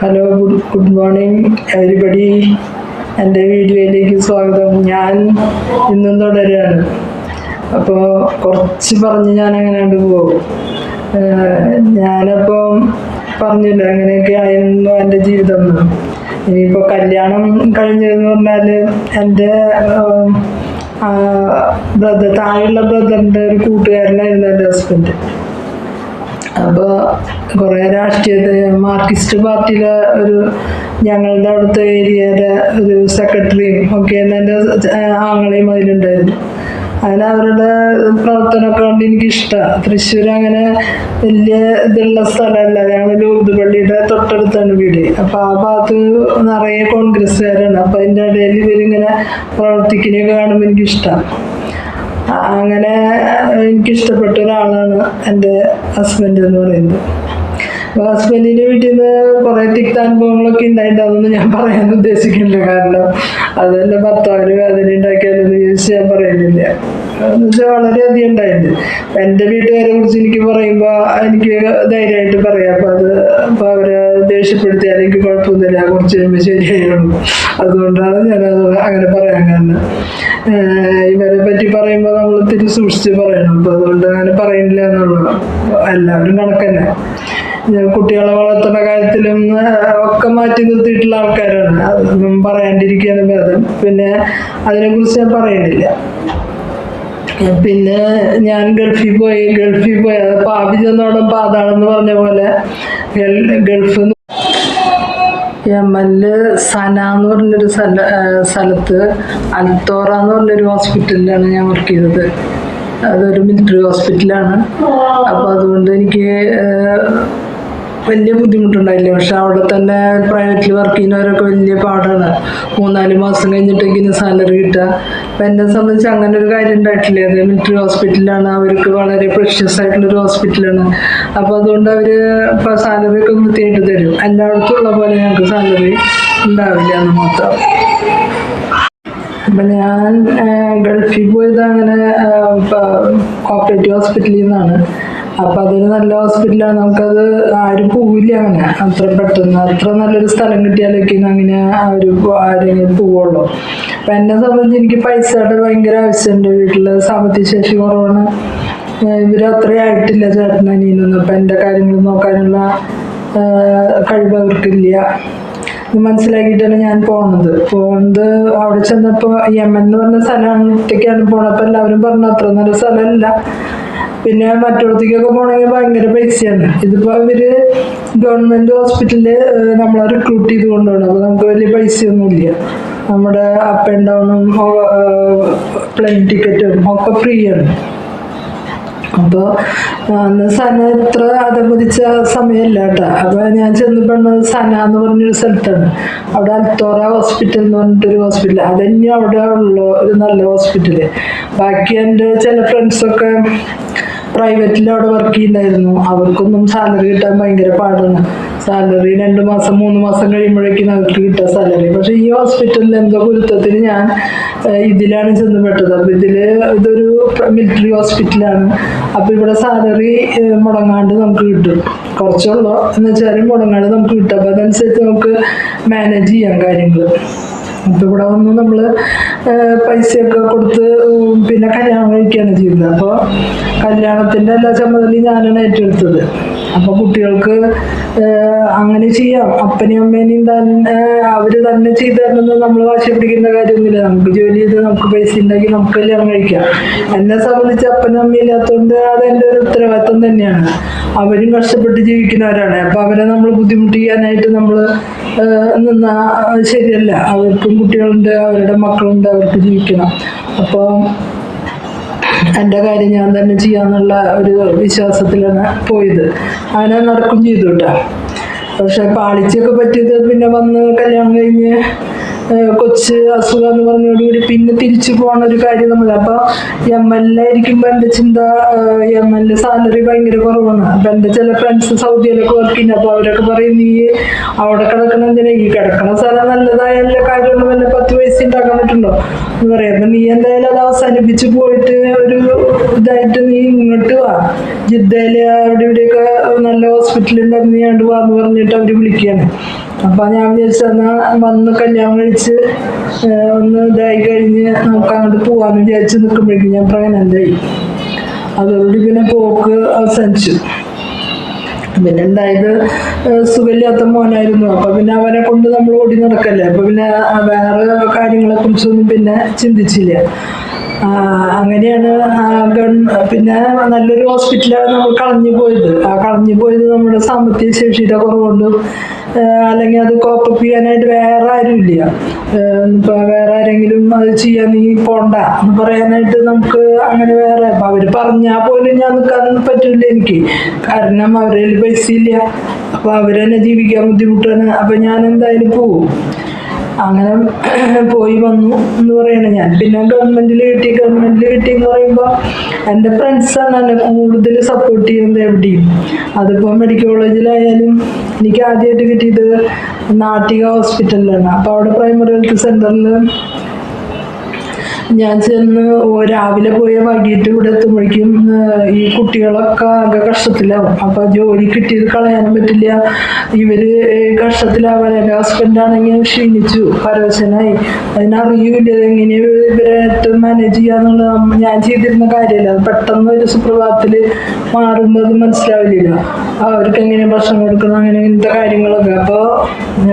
Hello good good morning everybody എന്റെ വീഡിയോയിലേക്ക് സ്വാഗതം. ഞാൻ ഇന്നും തുടരുകയാണ്. അപ്പോൾ കുറച്ച് പറഞ്ഞ് ഞാൻ അങ്ങനെ കണ്ടു പോകും ഞാനപ്പം പറഞ്ഞില്ല അങ്ങനെയൊക്കെ ആയിരുന്നു എന്റെ ജീവിതം. ഇനിയിപ്പോൾ കല്യാണം കഴിഞ്ഞതെന്ന് പറഞ്ഞാൽ എന്റെ ബ്രദർ താഴെയുള്ള ബ്രദറിന്റെ ഒരു കൂട്ടുകാരനായിരുന്നു എന്റെ ഹസ്ബൻഡ് അപ്പോൾ കുറേ രാഷ്ട്രീയത്തെ മാർക്സിസ്റ്റ് പാർട്ടിയിലെ ഒരു ഞങ്ങളുടെ അടുത്ത ഏരിയയിലെ ഒരു സെക്രട്ടറിയും ഒക്കെ എന്റെ ആങ്ങളെയും അതിലുണ്ടായിരുന്നു. അങ്ങനെ അവരുടെ പ്രവർത്തനമൊക്കെ കൊണ്ട് എനിക്കിഷ്ടമാണ് തൃശ്ശൂർ അങ്ങനെ വലിയ ഇതുള്ള സ്ഥലമല്ല. ഞങ്ങൾ ലൂർദ് തൊട്ടടുത്താണ് വീട്. അപ്പോൾ ആ ഭാഗത്ത് നിറയെ കോൺഗ്രസ്സുകാരാണ്. അപ്പോൾ അതിന്റെ ഇടയിൽ ഇവരിങ്ങനെ പ്രവർത്തിക്കുന്നതൊക്കെ കാണുമ്പോൾ എനിക്കിഷ്ടമാണ് അങ്ങനെ എനിക്കിഷ്ടപ്പെട്ട ഒരാളാണ് എന്റെ ഹസ്ബൻഡ് എന്ന് പറയുന്നത്. അപ്പോൾ ഹസ്ബൻഡിന്റെ വീട്ടിൽ നിന്ന് കുറേ തിക്താനുഭവങ്ങളൊക്കെ ഉണ്ടായിട്ട് അതൊന്നും ഞാൻ പറയാൻ ഉദ്ദേശിക്കുന്നില്ല. കാരണം അതെന്റെ ഭർത്താവിന് വേദന ഉണ്ടാക്കിയാലൊന്നും ചോദിച്ച് ഞാൻ പറയുന്നില്ല. എന്ന് വെച്ചാൽ വളരെയധികം ഉണ്ടായിട്ടുണ്ട്. അപ്പം എന്റെ വീട്ടുകാരെ കുറിച്ച് എനിക്ക് പറയുമ്പോൾ എനിക്ക് ധൈര്യമായിട്ട് പറയാം. അപ്പോൾ അത് അപ്പൊ അവരെ ദേഷ്യപ്പെടുത്തിയാൽ എനിക്ക് കുഴപ്പമൊന്നുമില്ല. കുറച്ച് കഴിയുമ്പോൾ ശരിയായുള്ളൂ അതുകൊണ്ടാണ് ഞാനത് അങ്ങനെ പറയാൻ കാരണം. ഇവരെ പറ്റി പറയുമ്പോൾ നമ്മൾ തിരി സൂക്ഷിച്ച് പറയണം. അപ്പോൾ അതുകൊണ്ട് അങ്ങനെ പറയുന്നില്ല എന്നുള്ളത് എല്ലാവരും കണക്കന്നെ. കുട്ടികളെ വളർത്തുന്ന കാര്യത്തിലും ഒക്കെ മാറ്റി നിർത്തിയിട്ടുള്ള ആൾക്കാരാണ്. അതൊന്നും പറയാണ്ടിരിക്കുകയാണ് ഭേദം. പിന്നെ അതിനെക്കുറിച്ച് ഞാൻ പറയുന്നില്ല പിന്നെ ഞാൻ ഗൾഫിൽ പോയി ഗൾഫിൽ പോയി. അപ്പൊ പാപി ചെന്നോടം പാതാണെന്ന് പറഞ്ഞ പോലെ ഗൾ- ഗൾഫ് യമനിൽ സന എന്ന് പറഞ്ഞൊരു സ്ഥല സ്ഥലത്ത് അൽത്തോറ എന്ന് പറഞ്ഞൊരു ഹോസ്പിറ്റലിലാണ് ഞാൻ വർക്ക് ചെയ്തത്. അതൊരു മിലിറ്ററി ഹോസ്പിറ്റലാണ് അപ്പോൾ അതുകൊണ്ട് എനിക്ക് വലിയ ബുദ്ധിമുട്ടുണ്ടായില്ല? പക്ഷെ അവിടെ തന്നെ പ്രൈവറ്റിൽ വർക്ക് ചെയ്യുന്നവരൊക്കെ വലിയ പാടാണ്. മൂന്നാൽ മാസം കഴിഞ്ഞിട്ടെങ്കിലും സാലറി കിട്ടുക. അപ്പം എന്നെ സംബന്ധിച്ച് അങ്ങനെ ഒരു കാര്യം ഉണ്ടായിട്ടില്ല? അത് മിലിറ്ററി ഹോസ്പിറ്റലാണ് അവർക്ക് വളരെ പ്രഷ്യസ് ആയിട്ടുള്ളൊരു ഹോസ്പിറ്റലാണ് അപ്പോൾ അതുകൊണ്ട് അവർ ഇപ്പോൾ സാലറി ഒക്കെ വൃത്തിയായിട്ട് തരും. എല്ലായിടത്തും ഉള്ള പോലെ ഞങ്ങൾക്ക് സാലറി ഉണ്ടാവില്ല എന്ന് മാത്രം. അപ്പം ഞാൻ ഗൾഫിൽ പോയത് അങ്ങനെ കോപ്പറേറ്റീവ് ഹോസ്പിറ്റലിൽ നിന്നാണ്. അപ്പം അതൊരു നല്ല ഹോസ്പിറ്റലാണ് നമുക്കത് ആരും പോവില്ല അങ്ങനെ. അത്ര പെട്ടെന്ന് അത്ര നല്ലൊരു സ്ഥലം കിട്ടിയാലൊക്കെ അങ്ങനെ ഒരു ആരെങ്കിലും പോവുള്ളൂ. അപ്പം എന്നെ സംബന്ധിച്ച് എനിക്ക് പൈസയുടെ ഭയങ്കര ആവശ്യമുണ്ട്. വീട്ടിൽ സാമ്പത്തിക ശേഷി കുറവാണ്. ഏഹ് ഇവർ അത്രയും ആയിട്ടില്ല ചേട്ടൻ അനിയനൊന്നും. അപ്പം എന്റെ കാര്യങ്ങൾ നോക്കാനുള്ള കഴിവ് അവർക്കില്ല. മനസ്സിലാക്കിയിട്ടാണ് ഞാൻ പോണത്. പോണത് അവിടെ ചെന്നപ്പോൾ എം എന്ന് പറഞ്ഞ സ്ഥലത്തേക്കാണ് പോണപ്പോൾ എല്ലാവരും പറഞ്ഞു അത്ര നല്ല സ്ഥലമല്ല. പിന്നെ മറ്റോടത്തേക്കൊക്കെ പോകണമെങ്കിൽ ഭയങ്കര പൈസയാണ്. ഇതിപ്പോൾ ഇവർ ഗവൺമെന്റ് ഹോസ്പിറ്റലിൽ നമ്മളെ റിക്രൂട്ട് ചെയ്ത് കൊണ്ടുപോകണം അപ്പോൾ നമുക്ക് വലിയ പൈസയൊന്നുമില്ല. നമ്മുടെ അപ്പ് ആൻഡ് ഡൗണും പ്ലെയിൻ ടിക്കറ്റും ഒക്കെ ഫ്രീ ആണ് അപ്പോൾ അന്ന് സന എത്ര അതമതിച്ച സമയമല്ല കേട്ടോ. അപ്പോൾ ഞാൻ ചെന്ന് പെണ്ണത് സന എന്ന് പറഞ്ഞൊരു സ്ഥലത്താണ്. അവിടെ അൽത്തോറ ഹോസ്പിറ്റൽ എന്ന് പറഞ്ഞിട്ടൊരു ഹോസ്പിറ്റൽ അതന്നെ അവിടെ ഉള്ള ഒരു നല്ല ഹോസ്പിറ്റൽ ബാക്കി എന്റെ ചില ഫ്രണ്ട്സൊക്കെ പ്രൈവറ്റിൽ അവിടെ വർക്ക് ചെയ്യുന്നുണ്ടായിരുന്നു അവർക്കൊന്നും സാലറി കിട്ടാൻ ഭയങ്കര പാടാണ്. സാലറി രണ്ട് മാസം മൂന്ന് മാസം കഴിയുമ്പോഴേക്കും അവർക്ക് കിട്ടാൻ സാലറി പക്ഷെ ഈ ഹോസ്പിറ്റലിൽ എന്തോ ഗുരുത്വത്തിന് ഞാൻ ഇതിലാണ് ചെന്ന് പെട്ടത് അപ്പൊ ഇതിൽ ഇതൊരു മിലിറ്ററി ഹോസ്പിറ്റലാണ് അപ്പോൾ ഇവിടെ സാലറി മുടങ്ങാണ്ട് നമുക്ക് കിട്ടും. കുറച്ചുള്ളൂ. എന്ന് വെച്ചാൽ മുടങ്ങാണ്ട് നമുക്ക് കിട്ടും. അപ്പൊ അതനുസരിച്ച് നമുക്ക് മാനേജ് ചെയ്യാം കാര്യങ്ങൾ അപ്പൊ ഇവിടെ വന്ന് നമ്മൾ പൈസയൊക്കെ കൊടുത്ത് പിന്നെ കല്യാണം കഴിക്കുകയാണ് ചെയ്യുന്നത് അപ്പോൾ കല്യാണത്തിന്റെ എല്ലാ ചുമതലയും ഞാനാണ് ഏറ്റെടുത്തത്. അപ്പോൾ കുട്ടികൾക്ക് അങ്ങനെ ചെയ്യാം. അപ്പനെയും അമ്മേനെയും തന്നെ അവർ തന്നെ ചെയ്തു തരണമെന്ന് നമ്മൾ വാശി കാര്യമൊന്നുമില്ല. നമുക്ക് ജോലി ചെയ്ത് നമുക്ക് പൈസ ഉണ്ടാക്കി നമുക്ക് കല്യാണം കഴിക്കാം. എന്നെ സംബന്ധിച്ച് അപ്പനും അമ്മയും ഇല്ലാത്തതുകൊണ്ട് അത് എന്റെ ഒരു ഉത്തരവാദിത്വം തന്നെയാണ്. അവരും കഷ്ടപ്പെട്ട് ജീവിക്കുന്നവരാണ്. അപ്പോൾ അവരെ നമ്മൾ ബുദ്ധിമുട്ടിക്കാനായിട്ട് നമ്മൾ നിന്ന ശരിയല്ല. അവർക്കും കുട്ടികളുണ്ട് അവരുടെ മക്കളുണ്ട് അവർക്ക് ജീവിക്കണം. അപ്പോൾ എന്റെ കാര്യം ഞാൻ തന്നെ ചെയ്യാന്നുള്ള ഒരു വിശ്വാസത്തിലാണ് പോയത്. അങ്ങനെ നടക്കും ചെയ്തു കേട്ടോ പക്ഷെ പാളിച്ചൊക്കെ പറ്റിയത് പിന്നെ വന്ന് കല്യാണം കഴിഞ്ഞ് കൊച്ച് അസുഖം എന്ന് പറഞ്ഞോടുകൂടി പിന്നെ തിരിച്ചു പോകുന്ന ഒരു കാര്യം നമ്മൾ അപ്പോൾ എം എൽ എ ഇരിക്കുമ്പോൾ എന്റെ ചിന്ത? എം എൽ എ സാലറി ഭയങ്കര കുറവാണ്. അപ്പം എന്റെ ചില ഫ്രണ്ട്സ് സൗദിയിലൊക്കെ വർക്ക് ചെയ്യുന്നത് അപ്പോൾ അവരൊക്കെ പറയും നീ അവിടെ കിടക്കണ എന്തിനാ? ഈ കിടക്കണ സ്ഥലം നല്ലതായാലും കാര്യമുള്ള വല്ല പത്ത് പൈസ ഉണ്ടാക്കാൻ പറ്റുണ്ടോ എന്ന് പറയാം. അപ്പം നീ എന്തായാലും അത് അവസാനിപ്പിച്ച് പോയിട്ട് ഒരു ഇതായിട്ട് നീ ഇങ്ങോട്ട് വാ. ജിദ്ദയിലെ അവിടെ ഇവിടെയൊക്കെ നല്ല ഹോസ്പിറ്റലിൽ ഉണ്ടെന്ന് നീ വാ എന്ന് പറഞ്ഞിട്ട് അവർ വിളിക്കുകയാണ്. അപ്പം ഞാൻ വിചാരിച്ചു എന്നാ വന്ന് കല്യാണം കഴിച്ച് ഒന്ന് ഇതായി കഴിഞ്ഞ് നമുക്ക് അങ്ങോട്ട് പോവാന്ന് വിചാരിച്ച് നിൽക്കുമ്പോഴേക്കും ഞാൻ പ്രഗ്നന്റായി. അതോടുകൂടി പിന്നെ പോക്ക് അവസാനിച്ചു. പിന്നെ ഉണ്ടായത് സുഖമില്ലാത്ത മോനായിരുന്നു. അപ്പൊ പിന്നെ അവനെ കൊണ്ട് നമ്മൾ ഓടി നടക്കല്ലേ? അപ്പൊ പിന്നെ വേറെ കാര്യങ്ങളെ കുറിച്ചൊന്നും പിന്നെ ചിന്തിച്ചില്ല. അങ്ങനെയാണ് പിന്നെ നല്ലൊരു ഹോസ്പിറ്റലാണ് നമ്മൾ കളഞ്ഞു പോയത്. ആ കളഞ്ഞു പോയത് നമ്മുടെ സാമ്പത്തിക ശേഷിയുടെ കുറവുകൊണ്ടും അല്ലെങ്കിൽ അത് കോപ്പപ്പ് ചെയ്യാനായിട്ട് വേറെ ആരുമില്ല ഇല്ല. ഇപ്പൊ വേറെ ആരെങ്കിലും അത് ചെയ്യാൻ നീ പോണ്ട എന്ന് പറയാനായിട്ട് നമുക്ക് അങ്ങനെ വേറെ അവർ പറഞ്ഞാൽ പോലും ഞാൻ നിൽക്കാൻ പറ്റില്ല എനിക്ക്. കാരണം അവരുടെ കയ്യിൽ പൈസ ഇല്ല അപ്പൊ അവരെന്നെ ജീവിക്കാൻ ബുദ്ധിമുട്ടാണ്. അപ്പൊ ഞാൻ എന്തായാലും പോവും. അങ്ങനെ പോയി വന്നു എന്ന് പറയണേ ഞാൻ. പിന്നെ ഗവൺമെന്റിൽ കിട്ടി. ഗവൺമെന്റിൽ കിട്ടി എന്ന് പറയുമ്പോൾ എന്റെ ഫ്രണ്ട്സാണ് എന്നെ കൂടുതൽ സപ്പോർട്ട് ചെയ്യുന്നത് എവിടെയും. അതിപ്പോൾ മെഡിക്കൽ കോളേജിലായാലും എനിക്ക് ആദ്യമായിട്ട് കിട്ടിയത് നാട്ടിക ഹോസ്പിറ്റലിലാണ് അപ്പോൾ അവിടെ പ്രൈമറി ഹെൽത്ത് സെന്ററിൽ ഞാൻ ചെന്ന് രാവിലെ പോയ വൈകിട്ട് ഇവിടെ എത്തുമ്പോഴേക്കും ഈ കുട്ടികളൊക്കെ ആകെ കഷ്ടത്തിലാവും. അപ്പൊ ജോലി കിട്ടിയത് കളയാനും പറ്റില്ല. ഇവർ കഷ്ടത്തിലാവാൻ ഹസ്ബൻഡ് ആണെങ്കിൽ ക്ഷീണിച്ചു പരവശനായി. അതിനറിയൂല എങ്ങനെ ഇവരെ മാനേജ് ചെയ്യാന്നുള്ളത്. ഞാൻ ചെയ്തിരുന്ന കാര്യമല്ല. പെട്ടെന്ന് ഒരു സുപ്രഭാതത്തിൽ മാറുമ്പോൾ അത് മനസ്സിലാവില്ല അവർക്ക് എങ്ങനെ ഭക്ഷണം കൊടുക്കണം അങ്ങനെ ഇങ്ങനത്തെ കാര്യങ്ങളൊക്കെ. അപ്പോൾ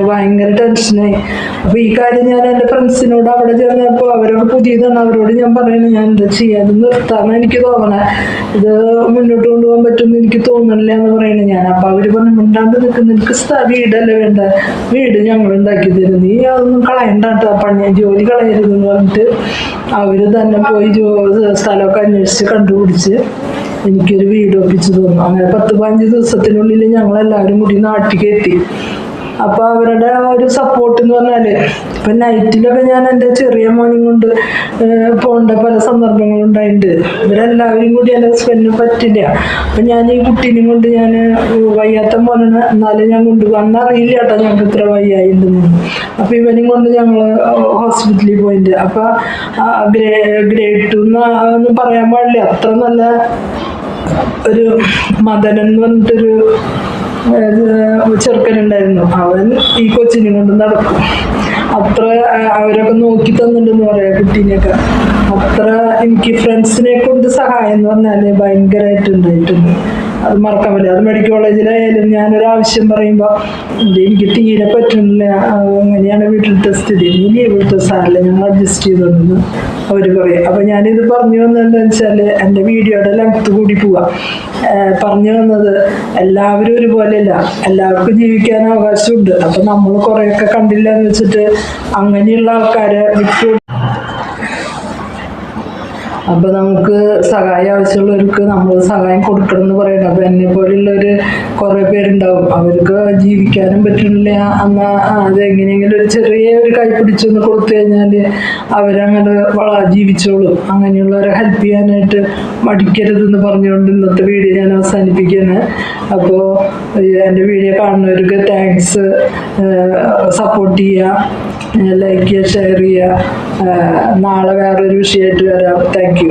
ഭയങ്കര ടെൻഷനായി അപ്പോൾ ഈ കാര്യം ഞാൻ എന്റെ ഫ്രണ്ട്സിനോട് അവിടെ ചെന്നപ്പോൾ അവരോട് പുതിയതാണ്. അവരോട് ഞാൻ പറയുന്നത് ഞാൻ എന്താ ചെയ്യാൻ നിർത്താന്ന് എനിക്ക് തോന്നണേ. ഇത് മുന്നോട്ട് കൊണ്ടുപോകാൻ പറ്റുമെന്ന് എനിക്ക് തോന്നണില്ല എന്ന് പറയുന്നത് ഞാൻ. അപ്പോൾ അവർ പറഞ്ഞു മിണ്ടാണ്ട് നിൽക്കുന്ന നിനക്ക് സ്ഥ വീടല്ലേ വേണ്ട? വീട് ഞങ്ങൾ ഉണ്ടാക്കി തരും. നീ അതൊന്നും കളയണ്ട കേട്ടോ. പണി ജോലി കളയരുതെന്ന് പറഞ്ഞിട്ട് അവർ തന്നെ പോയി ജോ സ്ഥലമൊക്കെ അന്വേഷിച്ച് കണ്ടുപിടിച്ച് എനിക്കൊരു വീട് ഒപ്പിച്ചു തന്നു. അങ്ങനെ പത്ത് പതിനഞ്ച് ദിവസത്തിനുള്ളിൽ ഞങ്ങൾ എല്ലാവരും കൂടി നാട്ടിലേക്ക് എത്തി. അപ്പൊ അവരുടെ ഒരു സപ്പോർട്ട് എന്ന് പറഞ്ഞാൽ ഇപ്പൊ നൈറ്റിലൊക്കെ ഞാൻ എന്റെ ചെറിയ മോനും കൊണ്ട് പോകേണ്ട പല സന്ദർഭങ്ങളും ഉണ്ടായിട്ടുണ്ട് ഇവരെല്ലാവരും കൂടി എന്റെ ഹസ്ബൻഡിന് പറ്റില്ല. അപ്പൊ ഞാൻ ഈ കുട്ടീനെയും കൊണ്ട് ഞാൻ വയ്യാത്ത മോനാണ്. എന്നാലും ഞാൻ കൊണ്ടുപോകാൻ അറിയില്ല കേട്ടോ ഞങ്ങൾക്ക് ഇത്ര വയ്യായിരുന്നു അപ്പൊ ഇവനും കൊണ്ട് ഞങ്ങൾ ഹോസ്പിറ്റലിൽ പോയിട്ടുണ്ട് അപ്പൊ ഗ്രേ ഗ്രേഡ് ടു ഒന്നും പറയാൻ പാടില്ല. അത്ര നല്ല ഒരു മദനം എന്ന് പറഞ്ഞിട്ടൊരു ചെറുക്കനുണ്ടായിരുന്നു. അവൻ ഈ കൊച്ചിനെ കൊണ്ട് നടക്കും. അത്ര അവരൊക്കെ നോക്കി തന്നിട്ടുണ്ടെന്ന് പറയാം കുട്ടീനെയൊക്കെ. അത്ര എനിക്ക് ഫ്രണ്ട്സിനെ കൊണ്ട് സഹായം എന്ന് പറഞ്ഞാൽ ഭയങ്കരമായിട്ട് ഉണ്ടായിട്ടുണ്ട്. അത് മറക്കാൻ പറ്റില്ല അത് മെഡിക്കൽ കോളേജിലായാലും ഞാനൊരു ആവശ്യം പറയുമ്പോൾ എനിക്ക് തീരെ പറ്റുന്നില്ല. അങ്ങനെയാണ് വീട്ടിലത്തെ സ്ഥിതി നീ ഇനി എടുത്ത സാറില്ല ഞങ്ങൾ അഡ്ജസ്റ്റ് ചെയ്തോണ്ടെന്ന് അവർ പറയും. അപ്പം ഞാനിത് പറഞ്ഞു വന്നതെന്ന് വെച്ചാൽ എന്റെ വീഡിയോയുടെ ലെങ്ത്ത് കൂടി പോവാം. പറഞ്ഞു വന്നത് എല്ലാവരും ഒരുപോലെയല്ല. എല്ലാവർക്കും ജീവിക്കാൻ അവകാശമുണ്ട്. അപ്പം നമ്മൾ കുറേയൊക്കെ കണ്ടില്ല എന്ന് വെച്ചിട്ട് അങ്ങനെയുള്ള ആൾക്കാരെ വിട്ടു അപ്പൊ നമുക്ക് സഹായം ആവശ്യമുള്ളവർക്ക് നമ്മൾ സഹായം കൊടുക്കണം എന്ന് പറയുന്നത് അപ്പൊ എന്നെ പോലുള്ളൊരു കുറെ പേരുണ്ടാവും. അവർക്ക് ജീവിക്കാനും പറ്റുന്നില്ല. എന്നാ അതെങ്ങനെയെങ്കിലും ഒരു ചെറിയ ഒരു കൈ പിടിച്ചൊന്ന് കൊടുത്തു കഴിഞ്ഞാൽ അവരങ്ങനെ വള ജീവിച്ചോളും. അങ്ങനെയുള്ളവരെ ഹെൽപ്പ് ചെയ്യാനായിട്ട് മടിക്കരുതെന്ന് പറഞ്ഞുകൊണ്ട് ഇന്നത്തെ വീഡിയോ ഞാൻ അവസാനിപ്പിക്കുകയാണ്. അപ്പോൾ എന്റെ വീഡിയോ കാണുന്നവർക്ക് താങ്ക്സ് സപ്പോർട്ട് ചെയ്യുക ലൈക്ക് ചെയ്യുക ഷെയർ ചെയ്യുക നാളെ വേറൊരു വിഷയമായിട്ട് വരാം. താങ്ക്